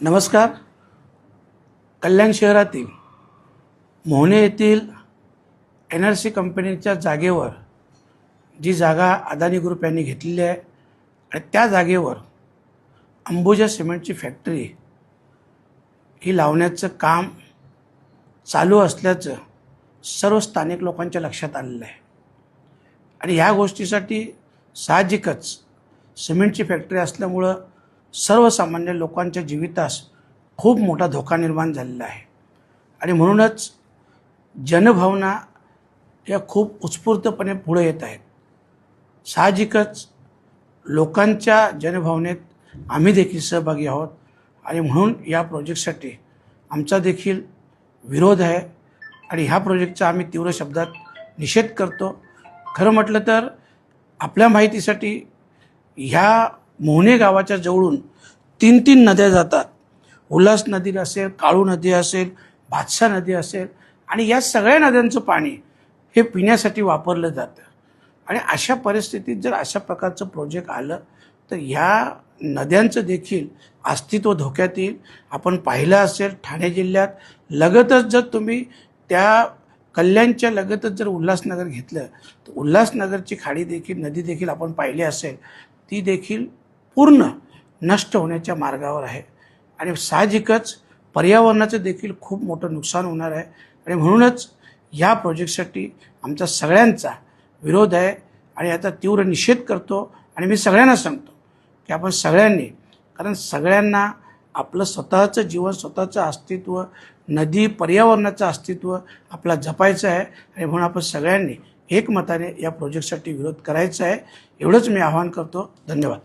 नमस्कार. कल्याण शहरातील मोहने येथील एन आर सी कंपनीच्या जागेवर जी जागा अदानी ग्रुप यांनी घेतलेली आहे आणि त्या जागेवर अंबुजा सिमेंटची फॅक्टरी ही लावण्याचं काम चालू असल्याचं सर्व स्थानिक लोकांच्या लक्षात आलेलं आहे. आणि ह्या गोष्टीसाठी साहजिकच सिमेंटची फॅक्टरी असल्यामुळं सर्वसामान्य लोकांच्या जीवितास खूप मोठा धोका निर्माण झालेला आहे. आणि म्हणूनच जनभावना या खूप उत्स्फूर्तपणे पुढे येत आहेत. साहजिकच लोकांच्या जनभावनेत आम्ही देखील सहभागी आहोत आणि म्हणून या प्रोजेक्टसाठी आमचा देखील विरोध आहे आणि ह्या प्रोजेक्टचा आम्ही तीव्र शब्दात निषेध करतो. खरं म्हटलं तर आपल्या माहितीसाठी ह्या मोहने गावाच्या जवळून तीन तीन नद्या जातात. उल्हास नदी असेल काळू नदी असेल भातसा नदी असेल आणि या सगळ्या नद्यांचं पाणी हे पिण्यासाठी वापरलं जातं. आणि अशा परिस्थितीत जर अशा प्रकारचं प्रोजेक्ट आलं तर ह्या नद्यांचं देखील अस्तित्व धोक्यात येईल. आपण पाहिलं असेल ठाणे जिल्ह्यात लगतच जर तुम्ही त्या कल्याणच्या लगतच जर उल्हासनगर घेतलं तर उल्हासनगरची खाडी देखील नदी देखील आपण पाहिली असेल ती देखील पूर्ण नष्ट होण्याच्या मार्गावर आहे. आणि साहजिकच पर्यावरणाचं देखील खूप मोठं नुकसान होणार आहे. आणि म्हणूनच या प्रोजेक्टसाठी आमचा सगळ्यांचा विरोध आहे. आणि याचा तीव्र निषेध करतो. आणि मी सगळ्यांना सांगतो की आपण सगळ्यांनी कारण सगळ्यांना आपलं स्वतःचं जीवन स्वतःचं अस्तित्व नदी पर्यावरणाचं अस्तित्व आपला जपायचं आहे. आणि म्हणून आपण सगळ्यांनी एकमताने या प्रोजेक्टसाठी विरोध करायचा आहे. एवढंच मी आवाहन करतो. धन्यवाद.